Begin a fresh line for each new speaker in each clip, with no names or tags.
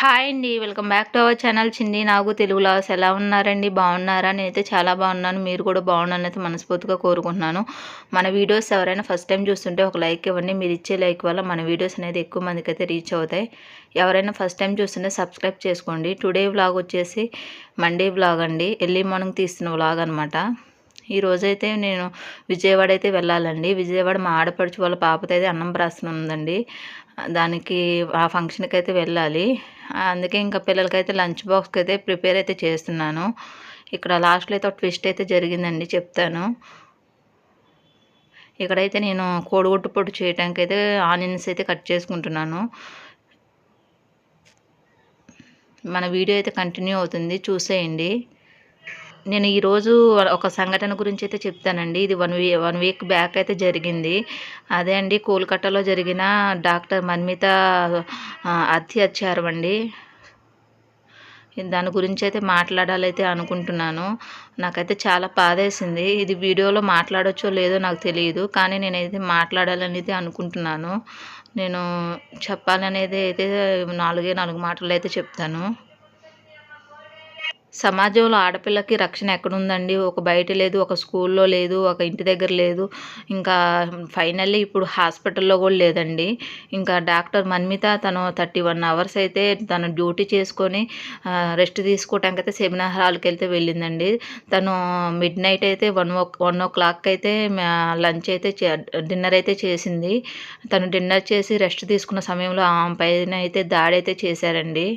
Hi అండి welcome back to our channel. చింది నాగు తెలుగు లాస్ ఎలా ఉన్నారండి? బాగున్నారా? నేనైతే చాలా బాగున్నాను. మీరు కూడా బాగున్నాను అయితే మనస్ఫూర్తిగా కోరుకుంటున్నాను. మన వీడియోస్ ఎవరైనా ఫస్ట్ టైం చూస్తుంటే ఒక లైక్ ఇవ్వండి. మీరు ఇచ్చే లైక్ వల్ల మన వీడియోస్ అనేది ఎక్కువ మందికి అయితే రీచ్ అవుతాయి. ఎవరైనా ఫస్ట్ టైం చూస్తుంటే సబ్స్క్రైబ్ చేసుకోండి. టుడే వ్లాగ్ వచ్చేసి మండే వ్లాగ్ అండి. ఎర్లీ మార్నింగ్ తీస్తున్న వ్లాగ్ అనమాట ఈ రోజైతే నేను విజయవాడ అయితే వెళ్ళాలండి. విజయవాడ మా ఆడపడుచు వాళ్ళ పాపతో అయితే అన్నం ప్రాసన ఉందండి. దానికి ఆ ఫంక్షన్కి అయితే వెళ్ళాలి. అందుకే ఇంకా పిల్లలకైతే లంచ్ బాక్స్కి అయితే ప్రిపేర్ అయితే చేస్తున్నాను. ఇక్కడ లాస్ట్లో అయితే ట్విస్ట్ అయితే జరిగిందండి చెప్తాను. ఇక్కడైతే నేను కోడిగుట్టు పొట్టు చేయడానికి అయితే ఆనియన్స్ అయితే కట్ చేసుకుంటున్నాను. మన వీడియో అయితే కంటిన్యూ అవుతుంది. చూసేయండి. నేను ఈరోజు ఒక సంఘటన గురించి అయితే చెప్తానండి. ఇది one we one week back అయితే జరిగింది. అదే అండి కోల్కతాలో జరిగిన డాక్టర్ మన్మిత ఆ, అత్యాచారం అండి. దాని గురించి అయితే మాట్లాడాలైతే అనుకుంటున్నాను. నాకైతే చాలా బాధేసింది. ఇది వీడియోలో మాట్లాడొచ్చో లేదో నాకు తెలియదు. కానీ నేనైతే మాట్లాడాలనేది అనుకుంటున్నాను. నేను చెప్పాలనేది అయితే నాలుగే నాలుగు మాటలు అయితే చెప్తాను. సమాజంలో ఆడపిల్లకి రక్షణ ఎక్కడుందండి? ఒక బయట లేదు ఒక స్కూల్లో లేదు ఒక ఇంటి దగ్గర లేదు. ఇంకా ఫైనల్లీ ఇప్పుడు హాస్పిటల్లో కూడా లేదండి. ఇంకా డాక్టర్ మన్మిత తను థర్టీ వన్ అవర్స్ అయితే తను డ్యూటీ చేసుకొని రెస్ట్ తీసుకోవటానికి అయితే సెమినార్ హాల్కి వెళ్తే వెళ్ళిందండి. తను మిడ్ నైట్ అయితే one o one o'clock అయితే లంచ్ అయితే డిన్నర్ అయితే చేసింది. తను డిన్నర్ చేసి రెస్ట్ తీసుకున్న సమయంలో ఆమె పైన అయితే దాడి అయితే చేశారండి.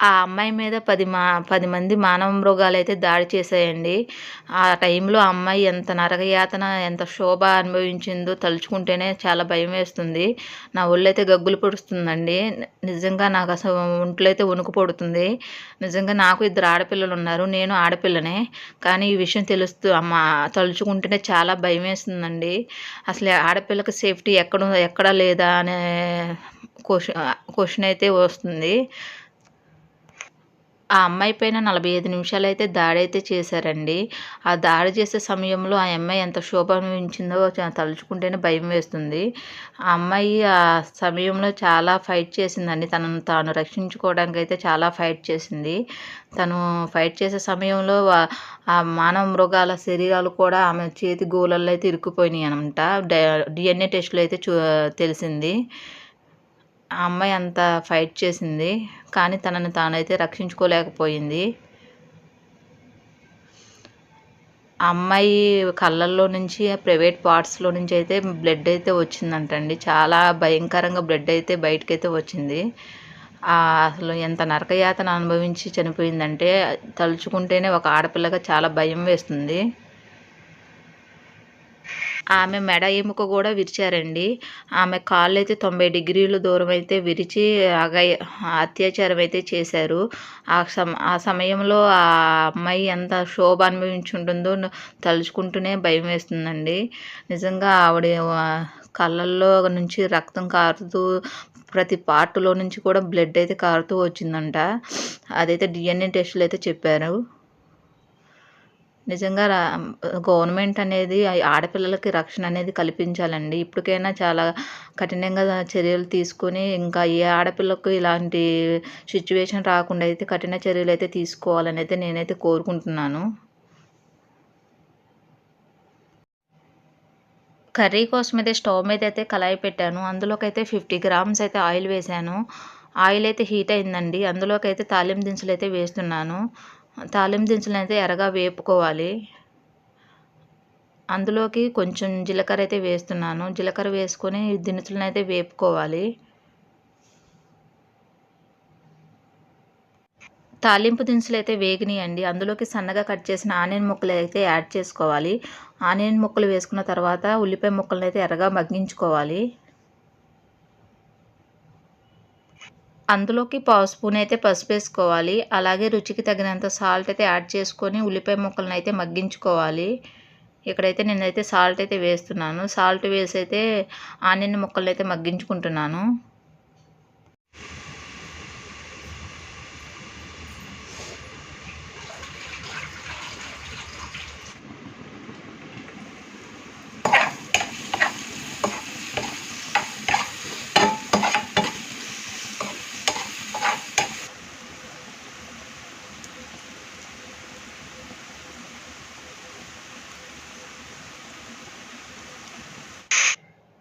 ఆ అమ్మాయి మీద పది మా పది మంది మానవ మృగాలు అయితే దాడి చేశాయండి. ఆ టైంలో ఆ అమ్మాయి ఎంత నరకయాతన ఎంత శోభ అనుభవించిందో తలుచుకుంటేనే చాలా భయం వేస్తుంది. నా ఒళ్ళైతే గగ్గులు పొడుస్తుందండి. నిజంగా నాకు అసలు ఒంట్లో అయితే వణుకు పడుతుంది. నిజంగా నాకు ఇద్దరు ఆడపిల్లలు ఉన్నారు నేను ఆడపిల్లనే. కానీ ఈ విషయం తెలుస్తూ అమ్మ తలుచుకుంటేనే చాలా భయం వేస్తుందండి. అసలు ఆడపిల్లకి సేఫ్టీ ఎక్కడ ఎక్కడ లేదా అనే క్వశ్చన్ క్వశ్చన్ అయితే వస్తుంది. ఆ అమ్మాయి పైన నలభై ఐదు నిమిషాలు అయితే దాడి అయితే చేశారండి. ఆ దాడి చేసే సమయంలో ఆ అమ్మాయి ఎంత శోభ అనుభవించిందో తలుచుకుంటేనే భయం వేస్తుంది. ఆ అమ్మాయి ఆ సమయంలో చాలా ఫైట్ చేసిందండి. తనను తాను రక్షించుకోవడానికి అయితే చాలా ఫైట్ చేసింది. తను ఫైట్ చేసే సమయంలో ఆ మానవ మృగాల శరీరాలు కూడా ఆమె చేతి గోళల్లో అయితే ఇరుక్కుపోయినాయి అనమాట డిఎన్ఏ టెస్ట్లో అయితే చూ తెలిసింది. ఆ అమ్మాయి అంత ఫైట్ చేసింది కానీ తనని తానైతే రక్షించుకోలేకపోయింది. ఆ అమ్మాయి కళ్ళల్లో నుంచి ప్రైవేట్ పార్ట్స్లో నుంచి అయితే బ్లడ్ అయితే వచ్చిందంటండి. చాలా భయంకరంగా బ్లడ్ అయితే బయటకైతే వచ్చింది. అసలు ఎంత నరకయాతన అనుభవించి చనిపోయిందంటే తలుచుకుంటేనే ఒక ఆడపిల్లగా చాలా భయం వేస్తుంది. ఆమె మెడ ఎముక కూడా విరిచారండి. ఆమె కాళ్ళు అయితే తొంభై డిగ్రీల దూరం అయితే విరిచి అగై అత్యాచారం అయితే చేశారు. ఆ సమ ఆ సమయంలో ఆ అమ్మాయి ఎంత శోభ అనుభవించుంటుందో తలుచుకుంటూనే భయం వేస్తుందండి. నిజంగా ఆవిడ కళ్ళల్లో నుంచి రక్తం కారుతూ ప్రతి పార్ట్లో నుంచి కూడా బ్లడ్ అయితే కారుతూ వచ్చిందంట. అదైతే డిఎన్ఏ టెస్టులు అయితే చెప్పారు. నిజంగా గవర్నమెంట్ అనేది ఆడపిల్లలకి రక్షణ అనేది కల్పించాలండి. ఇప్పటికైనా చాలా కఠినంగా చర్యలు తీసుకొని ఇంకా ఏ ఆడపిల్లకు ఇలాంటి సిచ్యువేషన్ రాకుండా అయితే కఠిన చర్యలు అయితే తీసుకోవాలని అయితే నేనైతే కోరుకుంటున్నాను. కర్రీ కోసం అయితే స్టవ్ మీద అయితే కళాయి పెట్టాను. అందులోకి అయితే ఫిఫ్టీ గ్రామ్స్ అయితే ఆయిల్ వేసాను. ఆయిల్ అయితే హీట్ అయిందండి. అందులోకి అయితే తాలింపు దినుసులు అయితే వేస్తున్నాను. తాలింపు దినుసులు అయితే ఎర్రగా వేపుకోవాలి. అందులోకి కొంచెం జీలకర్ర అయితే వేస్తున్నాను. జీలకర్ర వేసుకొని దినుసులను అయితే వేపుకోవాలి. తాలింపు దినుసులు అయితే వేగినాయండి. అందులోకి సన్నగా కట్ చేసిన ఆనియన్ ముక్కలు అయితే యాడ్ చేసుకోవాలి. ఆనియన్ ముక్కలు వేసుకున్న తర్వాత ఉల్లిపాయ ముక్కలను అయితే ఎర్రగా మగ్గించుకోవాలి. అందులోకి పావు స్పూన్ అయితే పసుపు వేసుకోవాలి. అలాగే రుచికి తగినంత సాల్ట్ అయితే యాడ్ చేసుకొని ఉల్లిపాయ ముక్కలను అయితే మగ్గించుకోవాలి. ఇక్కడైతే నేనైతే సాల్ట్ అయితే వేస్తున్నాను. సాల్ట్ వేసి అయితే ఆనియన్ ముక్కలను అయితే మగ్గించుకుంటున్నాను.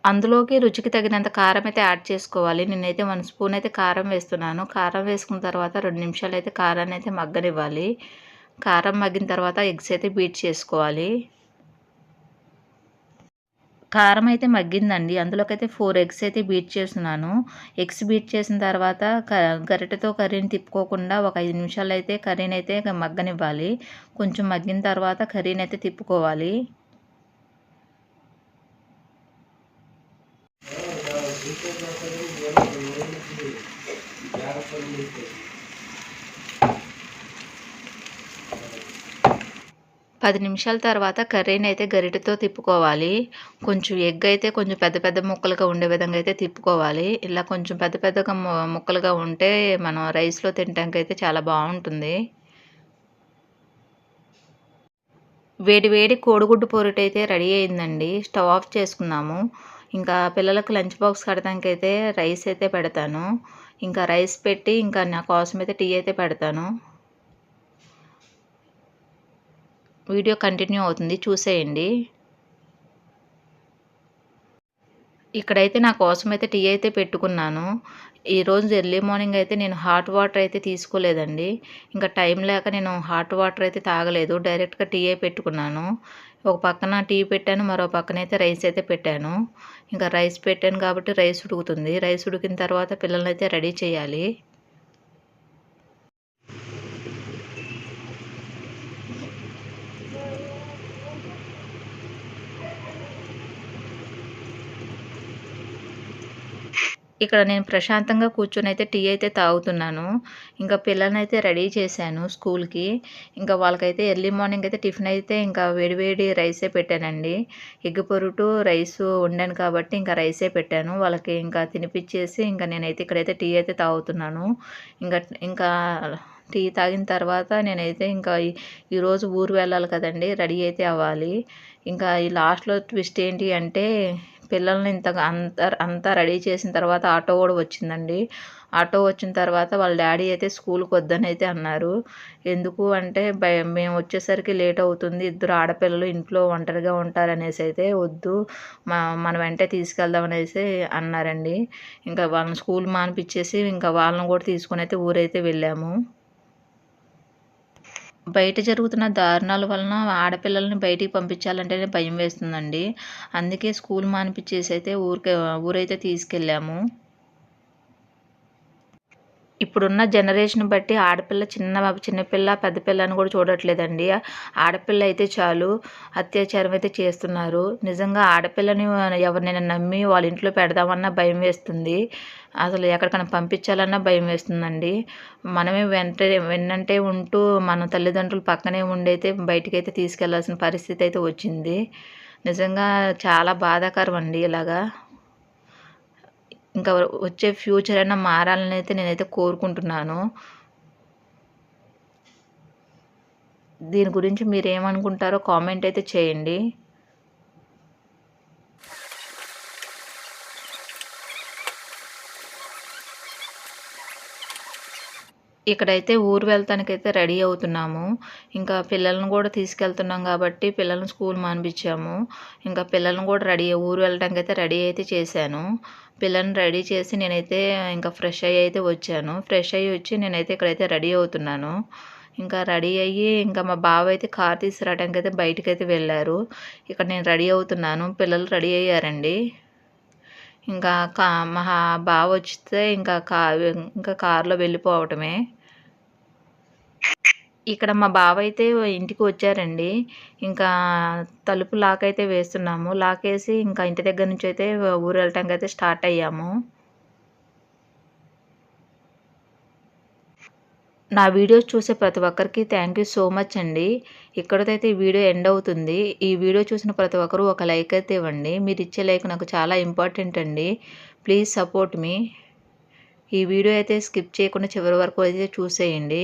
అందులోకి రుచికి తగినంత కారం అయితే యాడ్ చేసుకోవాలి. నేనైతే వన్ స్పూన్ అయితే కారం వేస్తున్నాను. కారం వేసుకున్న తర్వాత రెండు నిమిషాలు అయితే కారాన్ని అయితే మగ్గనివ్వాలి. కారం మగ్గిన తర్వాత ఎగ్స్ అయితే బీట్ చేసుకోవాలి. కారం అయితే మగ్గిందండి. అందులోకైతే ఫోర్ ఎగ్స్ అయితే బీట్ చేస్తున్నాను. ఎగ్స్ బీట్ చేసిన తర్వాత గరిటెతో కర్రీని తిప్పుకోకుండా ఒక ఐదు నిమిషాలు అయితే కర్రీని అయితే మగ్గనివ్వాలి. కొంచెం మగ్గిన తర్వాత కర్రీని అయితే తిప్పుకోవాలి. పది నిమిషాల తర్వాత కర్రీని అయితే గరిటతో తిప్పుకోవాలి. కొంచెం ఎగ్ అయితే కొంచెం పెద్ద పెద్ద ముక్కలుగా ఉండే విధంగా అయితే తిప్పుకోవాలి. ఇలా కొంచెం పెద్ద పెద్దగా ముక్కలుగా ఉంటే మనం రైస్లో తినడానికి అయితే చాలా బాగుంటుంది. వేడి వేడి కోడిగుడ్డు పొరుటు రెడీ అయిందండి. స్టవ్ ఆఫ్ చేసుకున్నాము. ఇంకా పిల్లలకు లంచ్ బాక్స్ కడటానికి అయితే రైస్ అయితే పెడతాను. ఇంకా రైస్ పెట్టి ఇంకా నా కోసం అయితే టీ అయితే పెడతాను. వీడియో కంటిన్యూ అవుతుంది చూసేయండి. ఇక్కడైతే నా కోసం అయితే టీ అయితే పెట్టుకున్నాను. ఈరోజు ఎర్లీ మార్నింగ్ అయితే నేను హాట్ వాటర్ అయితే తీసుకోలేదండి. ఇంకా టైం లేక నేను హాట్ వాటర్ అయితే తాగలేదు. డైరెక్ట్గా టీ పెట్టుకున్నాను. ఒక పక్కన టీ పెట్టాను మరో పక్కన అయితే రైస్ అయితే పెట్టాను. ఇంకా రైస్ పెట్టాను కాబట్టి రైస్ ఉడుకుతుంది. రైస్ ఉడికిన తర్వాత పిల్లల్ని అయితే రెడీ చేయాలి. ఇక్కడ నేను ప్రశాంతంగా కూర్చొని అయితే టీ అయితే తాగుతున్నాను. ఇంకా పిల్లల్ని అయితే రెడీ చేశాను స్కూల్కి. ఇంకా వాళ్ళకైతే ఎర్లీ మార్నింగ్ అయితే టిఫిన్ అయితే ఇంకా వేడివేడి రైసే పెట్టానండి. ఎగ్ పొరుటు రైస్ వండాను కాబట్టి ఇంకా రైసే పెట్టాను. వాళ్ళకి ఇంకా తినిపించేసి ఇంకా నేనైతే ఇక్కడైతే టీ అయితే తాగుతున్నాను. ఇంకా ఇంకా టీ తాగిన తర్వాత నేనైతే ఇంకా ఈరోజు ఊరు వెళ్ళాలి కదండి రెడీ అయితే అవ్వాలి. ఇంకా ఈ లాస్ట్లో ట్విస్ట్ ఏంటి అంటే పిల్లల్ని ఇంతగా అంత అంతా రెడీ చేసిన తర్వాత ఆటో కూడా వచ్చిందండి. ఆటో వచ్చిన తర్వాత వాళ్ళ డాడీ అయితే స్కూల్కి వద్దని అయితే అన్నారు. ఎందుకు అంటే మేము వచ్చేసరికి లేట్ అవుతుంది. ఇద్దరు ఆడపిల్లలు ఇంట్లో ఒంటరిగా ఉంటారనేసి అయితే వద్దు. మా మన వెంటే తీసుకెళ్దామనేసి అన్నారండి. ఇంకా వాళ్ళని స్కూల్ మానిపించేసి ఇంకా వాళ్ళని కూడా తీసుకుని అయితే ఊరైతే వెళ్ళాము. బయట జరుగుతున్న దారుణాల వలన ఆడపిల్లల్ని బయటికి పంపించాలంటేనే భయం వేస్తుందండి. అందుకే స్కూల్ మానిపించేసి అయితే ఊరికే ఊరైతే తీసుకెళ్ళాము. ఇప్పుడున్న జనరేషన్ బట్టి ఆడపిల్ల చిన్న చిన్నపిల్ల పెద్ద పిల్ల అని కూడా చూడట్లేదండి. ఆడపిల్ల అయితే చాలు అత్యాచారం అయితే చేస్తున్నారు. నిజంగా ఆడపిల్లని ఎవరినైనా నమ్మి వాళ్ళ ఇంట్లో పెడదామన్నా భయం వేస్తుంది. అసలు ఎక్కడికైనా పంపించాలన్నా భయం వేస్తుందండి. మనమే వెంట వెన్నంటే ఉంటూ మన తల్లిదండ్రులు పక్కనే ఉండైతే బయటికైతే తీసుకెళ్ళాల్సిన పరిస్థితి అయితే వచ్చింది. నిజంగా చాలా బాధాకరం అండి ఇలాగా. ఇంకా వచ్చే ఫ్యూచర్ అయినా మారాలని అయితే నేనైతే కోరుకుంటున్నాను. దీని గురించి మీరు ఏమనుకుంటారో కామెంట్ అయితే చేయండి. ఇక్కడైతే ఊరు వెళ్తానికైతే రెడీ అవుతున్నాము. ఇంకా పిల్లలను కూడా తీసుకెళ్తున్నాం కాబట్టి పిల్లల్ని స్కూల్ మానిపించాము. ఇంకా పిల్లలను కూడా రెడీ ఊరు వెళ్ళడానికి అయితే రెడీ అయితే చేశాను. పిల్లల్ని రెడీ చేసి నేనైతే ఇంకా ఫ్రెష్ అయ్యి అయితే వచ్చాను. ఫ్రెష్ అయ్యి వచ్చి నేనైతే ఇక్కడైతే రెడీ అవుతున్నాను. ఇంకా రెడీ అయ్యి ఇంకా మా బావ అయితే కార్ తీసుకురావడానికి అయితే బయటకు అయితే వెళ్ళారు. ఇక్కడ నేను రెడీ అవుతున్నాను. పిల్లలు రెడీ అయ్యారండి. ఇంకా కా మా బావ వచ్చితే ఇంకా కా ఇంకా కారులో వెళ్ళిపోవటమే. ఇక్కడ మా బావ అయితే ఇంటికి వచ్చారండి ఇంకా తలుపు లాక్ అయితే వేస్తున్నాము. లాక్ వేసి ఇంకా ఇంటి దగ్గర నుంచి అయితే ఊరు వెళ్ళటానికి అయితే స్టార్ట్ అయ్యాము. నా వీడియోస్ చూసే ప్రతి ఒక్కరికి థ్యాంక్ యూ సో మచ్ అండి. ఇక్కడైతే ఈ వీడియో ఎండ్ అవుతుంది. ఈ వీడియో చూసిన ప్రతి ఒక్కరు ఒక లైక్ అయితే ఇవ్వండి. మీరు ఇచ్చే లైక్ నాకు చాలా ఇంపార్టెంట్ అండి. Please support me. ఈ వీడియో అయితే స్కిప్ చేయకుండా చివరి వరకు అయితే చూసేయండి.